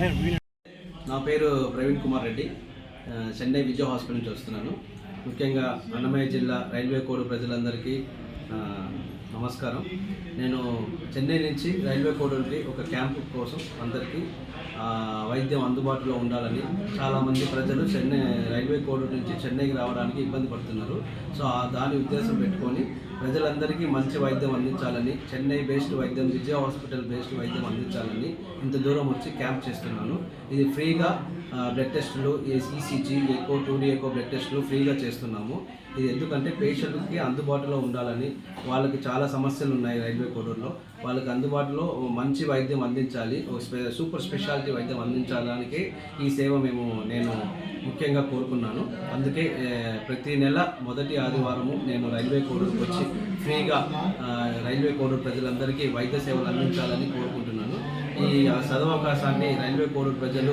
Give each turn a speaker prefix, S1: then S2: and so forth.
S1: నా పేరు ప్రవీణ్ కుమార్ రెడ్డి. చెన్నై విజయ హాస్పిటల్ నుంచి వస్తున్నాను. ముఖ్యంగా అన్నమయ్య జిల్లా రైల్వే కోడ్ ప్రజలందరికీ నమస్కారం. నేను చెన్నై నుంచి రైల్వే కోడ్కి ఒక క్యాంపు కోసం అందరికీ వైద్యం అందుబాటులో ఉండాలని చాలామంది ప్రజలు చెన్నై రైల్వే కోడ్ నుంచి చెన్నైకి రావడానికి ఇబ్బంది పడుతున్నారు. సో ఆ దాని ఉద్దేశం పెట్టుకొని ప్రజలందరికీ మంచి వైద్యం అందించాలని చెన్నై బేస్డ్ వైద్యం విజయ హాస్పిటల్ బేస్డ్ వైద్యం అందించాలని ఇంత దూరం వచ్చి క్యాంప్ చేస్తున్నాను. ఇది ఫ్రీగా బ్లడ్ టెస్టులు ఈసీజీ ఎక్కువ టూడీ ఎక్కువ బ్లడ్ టెస్టులు ఫ్రీగా చేస్తున్నాము. ఇది ఎందుకంటే పేషెంట్కి అందుబాటులో ఉండాలని వాళ్ళకి చాలా సమస్యలు ఉన్నాయి రైల్వే కోడూరులో. వాళ్ళకి అందుబాటులో మంచి వైద్యం అందించాలి. ఒక స్పె సూపర్ స్పెషాలిటీ వైద్యం అందించడానికి ఈ సేవ మేము నేను ముఖ్యంగా కోరుకున్నాను. అందుకే ప్రతి నెల మొదటి ఆదివారము నేను రైల్వే కోడూరుకు వచ్చి ఫ్రీగా రైల్వే కోడూరు ప్రజలందరికీ వైద్య సేవలు అందించాలని కోరుకుంటున్నాను. ఈ సదవకాశాన్ని రైల్వే కోడూరు ప్రజలు